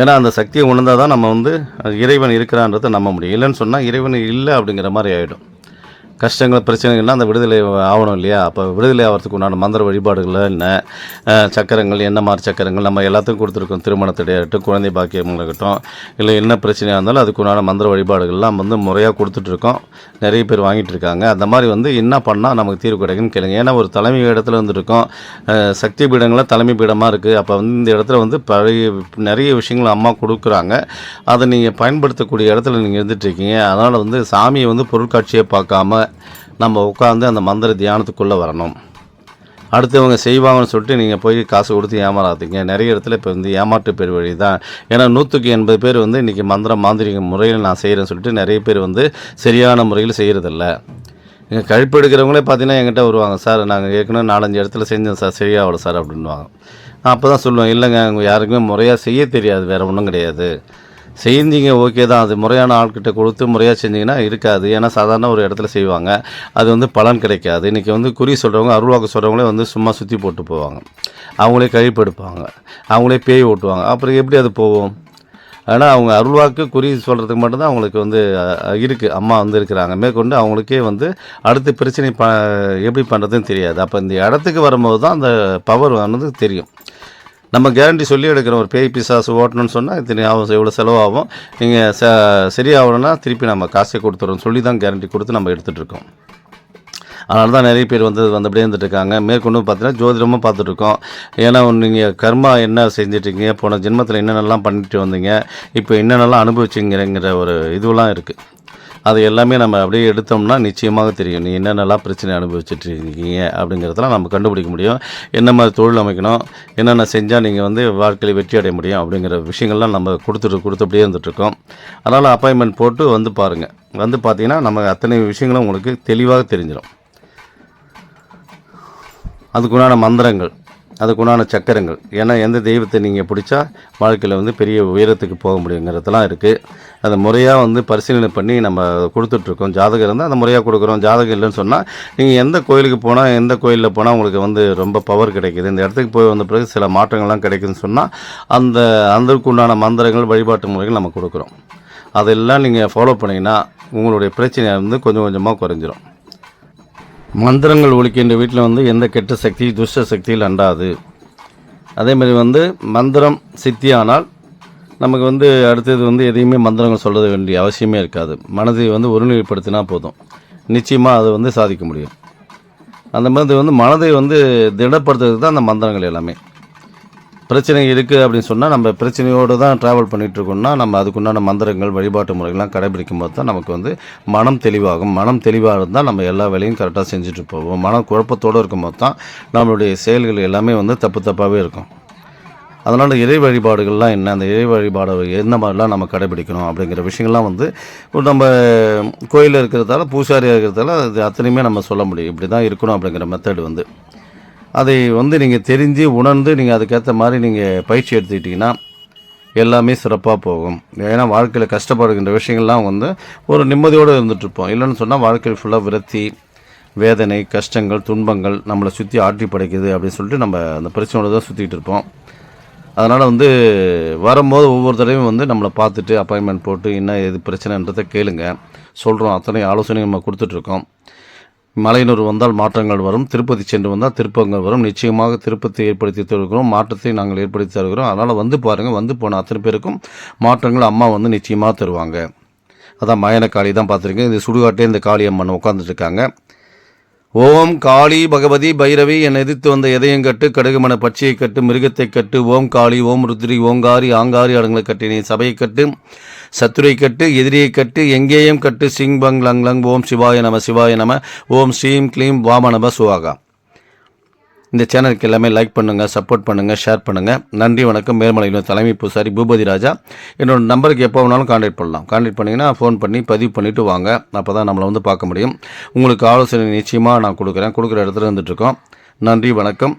ஏன்னா அந்த சக்தியை உணர்ந்தால் தான் நம்ம வந்து இறைவன் இருக்கிறான்றதை நம்ப முடியும். இல்லைன்னு சொன்னால் இறைவன் இல்லை அப்படிங்கிற மாதிரி ஆகிடும் கஷ்டங்கள் பிரச்சனைகள்லாம் அந்த விடுதலை ஆகணும் இல்லையா? அப்போ விடுதலை ஆகிறதுக்கு உண்டான மந்திர வழிபாடுகள் என்ன? சக்கரங்கள் என்ன மாதிரி சக்கரங்கள்? நம்ம எல்லாத்துக்கும் கொடுத்துருக்கோம். திருமணத்திடையாகட்டும் குழந்தை பாக்கியமாகட்டும் இருக்கட்டும் இல்லை என்ன பிரச்சனையாக இருந்தாலும் அதுக்கு உண்டான மந்திர வழிபாடுகள்லாம் வந்து முறையாக கொடுத்துட்ருக்கோம். நிறைய பேர் வாங்கிட்டு இருக்காங்க. அந்த மாதிரி வந்து என்ன பண்ணால் நமக்கு தீர்வு கிடைக்குன்னு கேளுங்க. ஏன்னா ஒரு தலைமை இடத்துல வந்துருக்கோம் சக்தி பீடங்களாக தலைமை பீடமாக இருக்குது அப்போ வந்து இந்த இடத்துல வந்து பழைய நிறைய விஷயங்கள் அம்மா கொடுக்குறாங்க. அதை நீங்கள் பயன்படுத்தக்கூடிய இடத்துல நீங்கள் இருந்துகிட்ருக்கீங்க அதனால் வந்து சாமியை வந்து பொருட்காட்சியை பார்க்காம நம்ம உட்காந்து அந்த மந்திர தியானத்துக்குள்ளே வரணும். அடுத்தவங்க செய்வாங்கன்னு சொல்லிட்டு நீங்கள் போய் காசு கொடுத்து ஏமாறாதீங்க. நிறைய இடத்துல இப்போ வந்து ஏமாற்று பேர் வழி தான் ஏன்னா நூற்றுக்கு எண்பது பேர் வந்து இன்றைக்கி மந்திரம் மாந்திரிக முறையில் நான் செய்கிறேன்னு சொல்லிட்டு நிறைய பேர் வந்து சரியான முறையில் செய்கிறதில்ல இங்கே கழிப்பு எடுக்கிறவங்களே பார்த்தீங்கன்னா எங்கிட்ட வருவாங்க சார் நாங்கள் ஏற்கனவே நாலஞ்சு இடத்துல செஞ்சோம் சார் சரியாகல சார் அப்படின்வாங்க நான் அப்போ தான் சொல்லுவேன் இல்லைங்க அவங்க யாருக்குமே முறையாக செய்ய தெரியாது வேறு ஒன்றும் கிடையாது. செஞ்சீங்க ஓகே தான். அது முறையான ஆள்கிட்ட கொடுத்து முறையாக செஞ்சிங்கன்னா இருக்காது. ஏன்னா சாதாரண ஒரு இடத்துல செய்வாங்க. அது வந்து பலன் கிடைக்காது. இன்றைக்கி வந்து குறி சொல்கிறவங்க அருள்வாக்கு சொல்கிறவங்களே வந்து சும்மா சுற்றி போட்டு போவாங்க. அவங்களே கழிப்பெடுப்பாங்க. அவங்களே பேய் ஓட்டுவாங்க. அப்புறம் எப்படி அது போகும்? ஆனால் அவங்க அருள்வாக்கு குறி சொல்கிறதுக்கு மட்டும்தான் அவங்களுக்கு வந்து இருக்குது அம்மா வந்து இருக்கிறாங்க. மேற்கொண்டு அவங்களுக்கே வந்து அடுத்த பிரச்சனை ப எப்படி பண்ணுறதுன்னு தெரியாது. அப்போ இந்த இடத்துக்கு வரும்போது தான் அந்த பவர் வந்து தெரியும். நம்ம கேரண்டி சொல்லி எடுக்கிறோம் ஒரு பேய் பிசாசு ஓட்டணும்னு சொன்னால் இத்தனை ஆகும் எவ்வளோ செலவாகும்? நீங்கள் ச சரியாகணும்னா திருப்பி நம்ம காசை கொடுத்துறோம். சொல்லி தான் கேரண்டி கொடுத்து நம்ம எடுத்துகிட்டு இருக்கோம். அதனால தான் நிறைய பேர் வந்து வந்தபடியே இருந்துட்டுருக்காங்க. மேற்கொண்டு பார்த்தீங்கன்னா ஜோதிடமும் பார்த்துட்ருக்கோம் ஏன்னா நீங்கள் கர்மா என்ன செஞ்சிட்ருக்கீங்க போன ஜென்மத்தில் என்னென்னலாம் பண்ணிட்டு வந்தீங்க? இப்போ என்னென்னலாம் அனுபவிச்சிங்கிறங்கிற ஒரு இதுவெல்லாம் இருக்குது அது எல்லாமே நம்ம அப்படியே எடுத்தோம்னா நிச்சயமாக தெரியும். நீ என்னென்னலாம் பிரச்சனை அனுபவிச்சுட்டு இருக்கீங்க அப்படிங்கிறதெல்லாம் நம்ம கண்டுபிடிக்க முடியும். என்ன மாதிரி தொழில் அமைக்கணும் என்னென்ன செஞ்சால் நீங்கள் வந்து வாழ்க்கையில் வெற்றி அடைய முடியும் அப்படிங்கிற விஷயங்கள்லாம் நம்ம கொடுத்துட்டு கொடுத்தபடியே இருந்துகிட்ருக்கோம் அதனால் அப்பாயின்மெண்ட் போட்டு வந்து பாருங்கள் வந்து பார்த்தீங்கன்னா நம்ம அத்தனை விஷயங்களும் உங்களுக்கு தெளிவாக தெரிஞ்சிடும் அதுக்குண்டான மந்திரங்கள். அதுக்குண்டான சக்கரங்கள். ஏன்னா எந்த தெய்வத்தை நீங்கள் பிடிச்சா வாழ்க்கையில் வந்து பெரிய உயரத்துக்கு போக முடியுங்கிறதெல்லாம் இருக்குது அதை முறையாக வந்து பரிசீலனை பண்ணி நம்ம கொடுத்துட்ருக்கோம். ஜாதகம் இருந்தால் அந்த முறையாக கொடுக்குறோம். ஜாதகம் இல்லைன்னு சொன்னால் நீங்கள் எந்த கோயிலுக்கு போனால் எந்த கோயிலில் போனால் உங்களுக்கு வந்து ரொம்ப பவர் கிடைக்குது. இந்த இடத்துக்கு போய் வந்த பிறகு சில மாற்றங்கள்லாம் கிடைக்குதுன்னு சொன்னால் அந்த அதற்குண்டான மந்திரங்கள் வழிபாட்டு முறைகள் நம்ம கொடுக்குறோம். அதெல்லாம் நீங்கள் ஃபாலோ பண்ணிங்கன்னா உங்களுடைய பிரச்சனை வந்து கொஞ்சம் கொஞ்சமாக குறைஞ்சிரும். மந்திரங்கள் ஒழிக்கின்ற வீட்டில் வந்து எந்த கெட்ட சக்தி துஷ்ட சக்தியில் அண்டாது. அதே மாதிரி வந்து மந்திரம் சித்தியானால் நமக்கு வந்து அடுத்தது வந்து எதையுமே மந்திரங்கள் சொல்ல வேண்டிய அவசியமே இருக்காது. மனதை வந்து ஒருநிலைப்படுத்தினா போதும். நிச்சயமாக அதை வந்து சாதிக்க முடியும். அந்த மாதிரி வந்து மனதை வந்து திடப்படுத்துறதுக்கு தான் அந்த மந்திரங்கள் எல்லாமே. பிரச்சனை இருக்குது அப்படின்னு சொன்னால் நம்ம பிரச்சனையோடு தான் ட்ராவல் பண்ணிகிட்ருக்கோம்னா நம்ம அதுக்குண்டான மந்திரங்கள் வழிபாட்டு முறைகள்லாம் கடைபிடிக்கும் போது தான் நமக்கு வந்து மனம் தெளிவாகும். மனம் தெளிவாக இருந்தால் நம்ம எல்லா வேலையும் கரெக்டாக செஞ்சுட்டு போவோம். மன குழப்பத்தோடு இருக்கும் போது தான் நம்மளுடைய செயல்கள் எல்லாமே வந்து தப்பு தப்பாகவே இருக்கும். அதனால் இறை வழிபாடுகள்லாம் என்ன? அந்த இறை வழிபாடு எந்த மாதிரிலாம் நம்ம கடைபிடிக்கணும் அப்படிங்கிற விஷயங்கள்லாம் வந்து நம்ம கோயிலில் இருக்கிறதால பூசாரியாக இருக்கிறதால அது அத்தனையுமே நம்ம சொல்ல முடியும். இப்படி தான் இருக்கணும் அப்படிங்கிற மெத்தட் வந்து. அதை வந்து நீங்கள் தெரிஞ்சு உணர்ந்து நீங்கள் அதுக்கேற்ற மாதிரி நீங்கள் பயிற்சி எடுத்துக்கிட்டிங்கன்னா எல்லாமே சிறப்பாக போகும். ஏன்னா வாழ்க்கையில் கஷ்டப்படுகின்ற விஷயங்கள்லாம் வந்து ஒரு நிம்மதியோடு இருந்துகிட்ருப்போம் இல்லைன்னு சொன்னால் வாழ்க்கையில் ஃபுல்லாக விரத்தி வேதனை கஷ்டங்கள் துன்பங்கள் நம்மளை சுற்றி ஆட்டி படைக்குது அப்படின்னு சொல்லிட்டு நம்ம அந்த பிரச்சனையோடு தான் சுற்றிட்டு இருப்போம். அதனால் வந்து வரும்போது ஒவ்வொரு தடவையும் வந்து நம்மளை பார்த்துட்டு அப்பாயின்மெண்ட் போட்டு என்ன எது பிரச்சனைன்றதை கேளுங்க. சொல்கிறோம் அத்தனை ஆலோசனை நம்ம கொடுத்துட்ருக்கோம் மலையனூர் வந்தால் மாற்றங்கள் வரும். திருப்பதி சென்று வந்தால் திருப்பங்கள் வரும். நிச்சயமாக திருப்பத்தை ஏற்படுத்தி தருகிறோம். மாற்றத்தை நாங்கள் ஏற்படுத்தி தருகிறோம். அதனால் வந்து பாருங்கள் வந்து போன அத்தனை பேருக்கும் மாற்றங்கள் அம்மா வந்து நிச்சயமாக தருவாங்க. அதான் மயன காளி தான் பார்த்துருக்கேன். இது சுடுகாட்டே இந்த காளி அம்மன் உட்காந்துட்டு இருக்காங்க. ஓம் காளி பகவதி பைரவி என எதிர்த்து வந்த எதையும் கட்டு கடுகுமன பச்சையை கட்டு மிருகத்தை கட்டு ஓம் காளி ஓம் ருத்ரி ஓங்காரி ஆங்காரி அடங்களை கட்டி சபையை கட்டு சத்துரை கட்டு எதிரியை கட்டு எங்கேயும் கட்டு சிங் பங் லங் லங் ஓம் சிவாய நம சிவாய நம ஓம் ஸ்ரீம் க்ளீம் வாம நம சுவாகா. இந்த சேனலுக்கு எல்லாமே லைக் பண்ணுங்கள் சப்போர்ட் பண்ணுங்கள் ஷேர் பண்ணுங்கள் நன்றி வணக்கம். மேல்மலையில் தலைமை பூசாரி பூபதி ராஜா. என்னோட நம்பருக்கு எப்போ வேணாலும் கான்டாக்ட் பண்ணலாம். கான்டாக்ட் பண்ணிங்கன்னா ஃபோன் பண்ணி பதிவு பண்ணிவிட்டு வாங்க. அப்போ தான் நம்மளை வந்து பார்க்க முடியும். உங்களுக்கு ஆலோசனை நிச்சயமாக நான் கொடுக்குறேன். கொடுக்குற இடத்துல இருந்துகிட்ருக்கோம் நன்றி வணக்கம்.